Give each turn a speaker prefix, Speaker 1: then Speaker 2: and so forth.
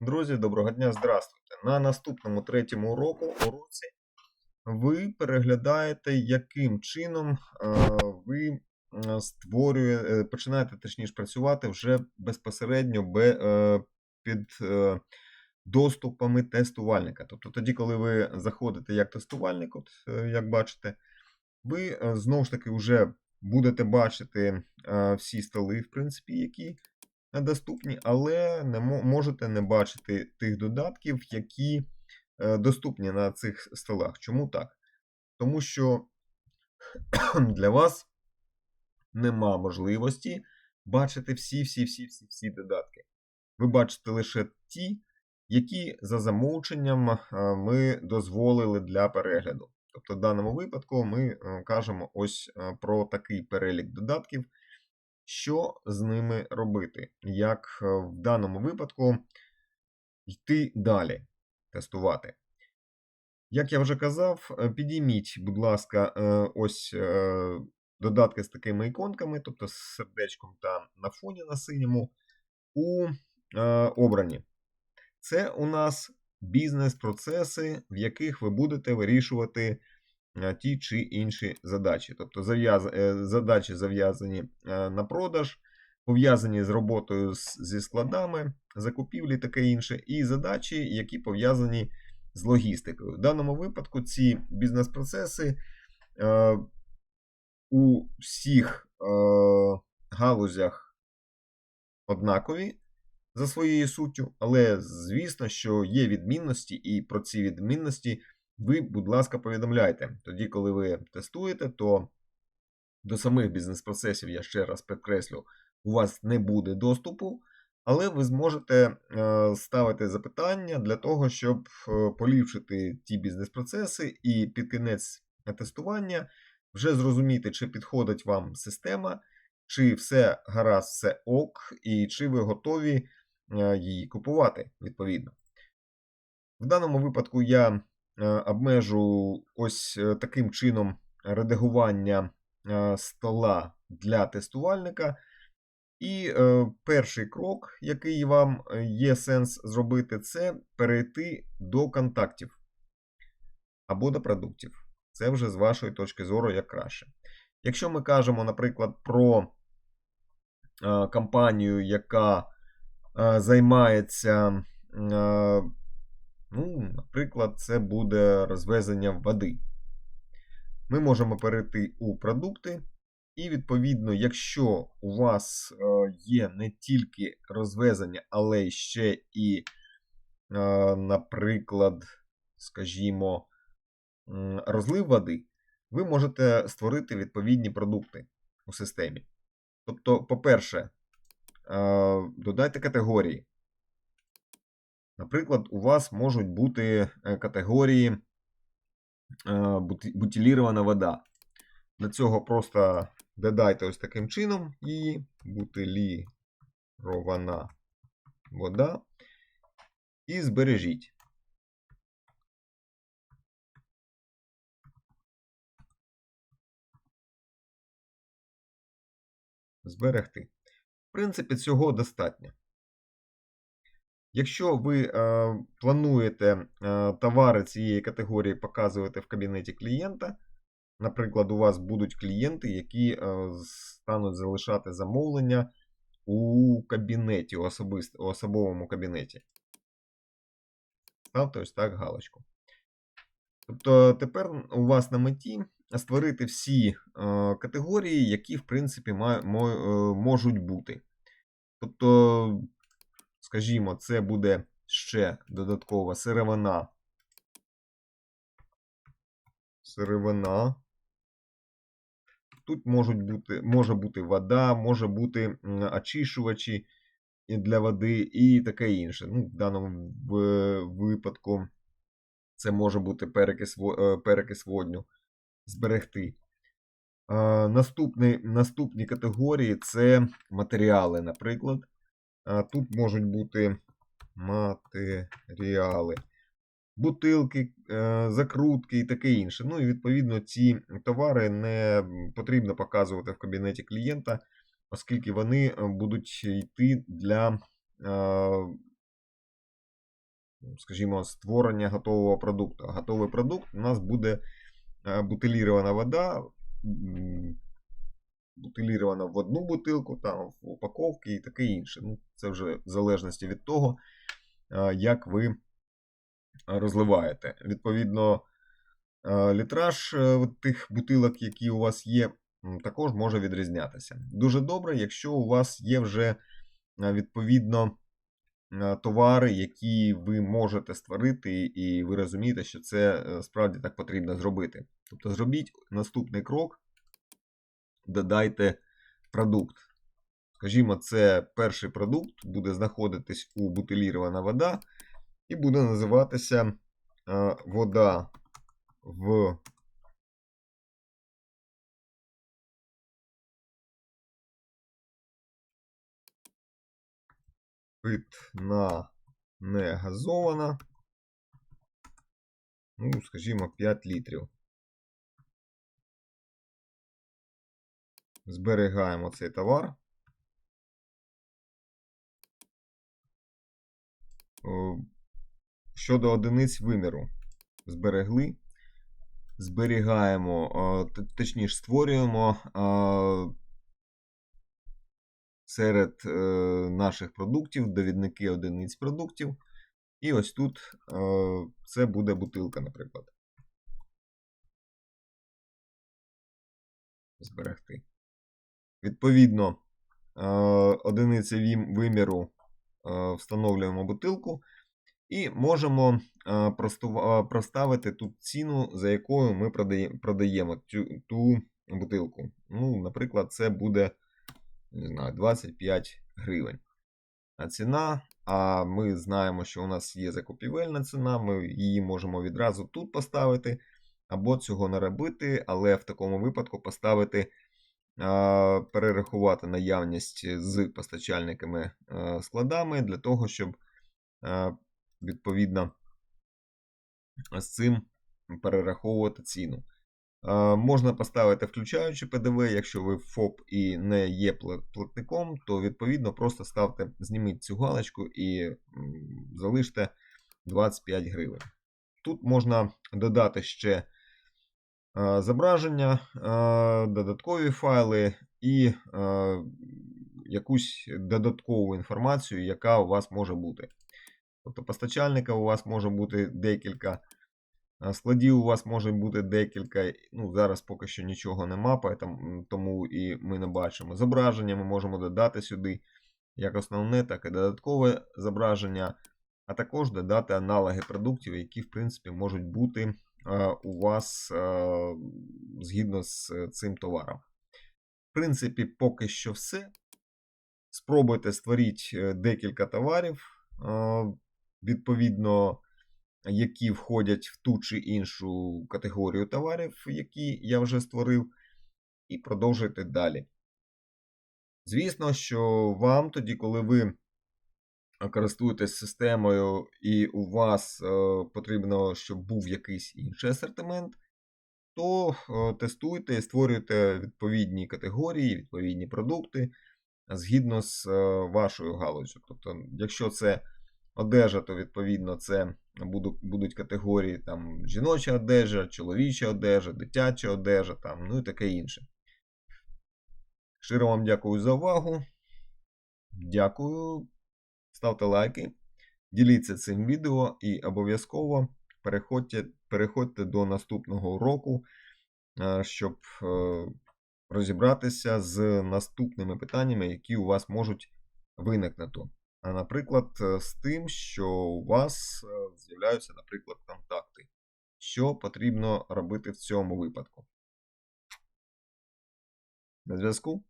Speaker 1: Друзі, доброго дня, здравствуйте. На наступному третьому уроку уроці ви переглядаєте, яким чином е, ви створює, е, починаєте точніше працювати вже безпосередньо бе- е, під е, доступами тестувальника. Тобто тоді, коли ви заходите як тестувальник, от, е, як бачите, ви е, знову ж таки вже будете бачити е, всі столи, в принципі, які е, доступні, але не можете не бачити тих додатків, які е, доступні на цих столах. Чому так? Тому що для вас нема можливості бачити всі, всі, всі, всі, всі додатки. Ви бачите лише ті, які за замовченням е, ми дозволили для перегляду. Тобто, в даному випадку ми е, кажемо ось про такий перелік додатків, що з ними робити, як е, в даному випадку йти далі тестувати. Як я вже казав, е, підійміть, будь ласка, е, ось додатки з такими іконками, тобто з сердечком та на фоні на синьому, у обрані. Це у нас бізнес-процеси, в яких ви будете вирішувати ті чи інші задачі. Тобто е, задачі зав'язані е, на продаж, пов'язані з роботою зі складами, закупівлі таке інше, і задачі, які пов'язані з логістикою. В даному випадку ці бізнес-процеси е, у всіх е, галузях однакові за своєю суттю, але звісно, що є відмінності, і про ці відмінності ви, будь ласка, повідомляйте. Тоді, коли ви тестуєте, то до самих бізнес-процесів, я ще раз підкреслю, у вас не буде доступу, але ви зможете е, ставити запитання для того, щоб е, поліпшити ті бізнес-процеси і під кінець тестування вже зрозуміти, чи підходить вам система, чи все гаразд, все ок, і чи ви готові е, її купувати відповідно. В даному випадку я обмежу ось е, таким чином редагування е, стола для тестувальника. І е, перший крок, який вам е, є сенс зробити, це перейти до контактів або до продуктів. Це вже з вашої точки зору як краще. Якщо ми кажемо, наприклад, про е, компанію, яка е, займається, е, ну, наприклад, це буде розвезення води. Ми можемо перейти у продукти, і, відповідно, якщо у вас е, є не тільки розвезення, але ще і, е, наприклад, скажімо, розлив води, ви можете створити відповідні продукти у системі. Тобто, по-перше, е, додайте категорії. Наприклад, у вас можуть бути е, категорії е, бутилірована вода. Для цього просто додайте ось таким чином її бутилірована вода і збережіть. Зберегти. В принципі, цього достатньо. Якщо ви е, плануєте е, товари цієї категорії показувати в кабінеті клієнта, наприклад, у вас будуть клієнти, які е, стануть залишати замовлення у кабінеті, у, особист, у особовому кабінеті. Ставте ось так галочку. Тобто тепер у вас на меті створити всі е, категорії, які, в принципі, ма- мо- е, можуть бути. Тобто, скажімо, це буде ще додаткова сировина. Сировина. Тут можуть бути, може бути вода, може бути очищувачі для води і таке інше. Ну, в даному випадку це може бути перекис, е, перекис водню. Зберегти. А, наступний, наступні категорії це матеріали, наприклад. Тут можуть бути матеріали, бутилки, е, закрутки і таке інше. Ну і відповідно ці товари не потрібно показувати в кабінеті клієнта, оскільки вони е, будуть йти для е, скажімо, створення готового продукту. Готовий продукт у нас буде бутилірована вода, бутилірована в одну бутилку, там, в упаковці і таке інше. Ну, це вже в залежності від того, е, як ви розливаєте. Відповідно, е, літраж е, тих бутилок, які у вас є, також може відрізнятися. Дуже добре, якщо у вас є вже е, відповідно е, товари, які ви можете створити, і ви розумієте, що це е, справді так потрібно зробити. Тобто зробіть наступний крок, додайте продукт. Скажімо, це перший продукт, буде знаходитись у бутилірована вода, і буде називатися е, вода в питна не газована. Ну, скажімо, 5 літрів. Зберігаємо цей товар. Щодо одиниць виміру, зберегли. Зберігаємо, точніше, створюємо серед е, наших продуктів довідники одиниць продуктів. І ось тут е, це буде бутилка, наприклад. Зберегти. Відповідно, е, одиниці виміру е, встановлюємо бутилку. І можемо е, проставити тут ціну, за якою ми продаємо ту бутилку. Ну, наприклад, це буде не знаю, 25 гривень. А ціна, а ми знаємо, що у нас є закупівельна ціна, ми її можемо відразу тут поставити, або цього не робити, але в такому випадку поставити, перерахувати наявність з постачальниками складами для того, щоб відповідно з цим перераховувати ціну. Можна поставити включаючи ПДВ, якщо ви ФОП і не є платником, то відповідно просто ставте, зніміть цю галочку і залиште 25 гривень. Тут можна додати ще зображення, е, додаткові файли і е, якусь додаткову інформацію, яка у вас може бути. Тобто постачальника у вас може бути декілька. Складів у вас може бути декілька. Ну, зараз поки що нічого нема, тому і ми не бачимо. Зображення ми можемо додати сюди як основне, так і додаткове зображення, а також додати аналоги продуктів, які, в принципі, можуть бути е, у вас е, згідно з е, цим товаром. В принципі, поки що все. Спробуйте створіть е, декілька товарів, е, відповідно, які входять в ту чи іншу категорію товарів, які я вже створив, і продовжуйте далі. Звісно, що вам тоді, коли ви користуєтесь системою, і у вас е, потрібно, щоб був якийсь інший асортимент, то е, тестуйте і створюйте відповідні категорії, відповідні продукти згідно з е, вашою галузю. Тобто, якщо це одежа, то відповідно це буду- будуть категорії там жіноча одежа, чоловіча одежа, дитяча одежа, там, ну і таке інше. Щиро вам дякую за увагу. Дякую. Ставте лайки, діліться цим відео і обов'язково переходьте, переходьте до наступного уроку, е, щоб е, розібратися з наступними питаннями, які у вас можуть виникнути. А, Наприклад, е, з тим, що у вас з'являються, наприклад, контакти. Що потрібно робити в цьому випадку? На зв'язку?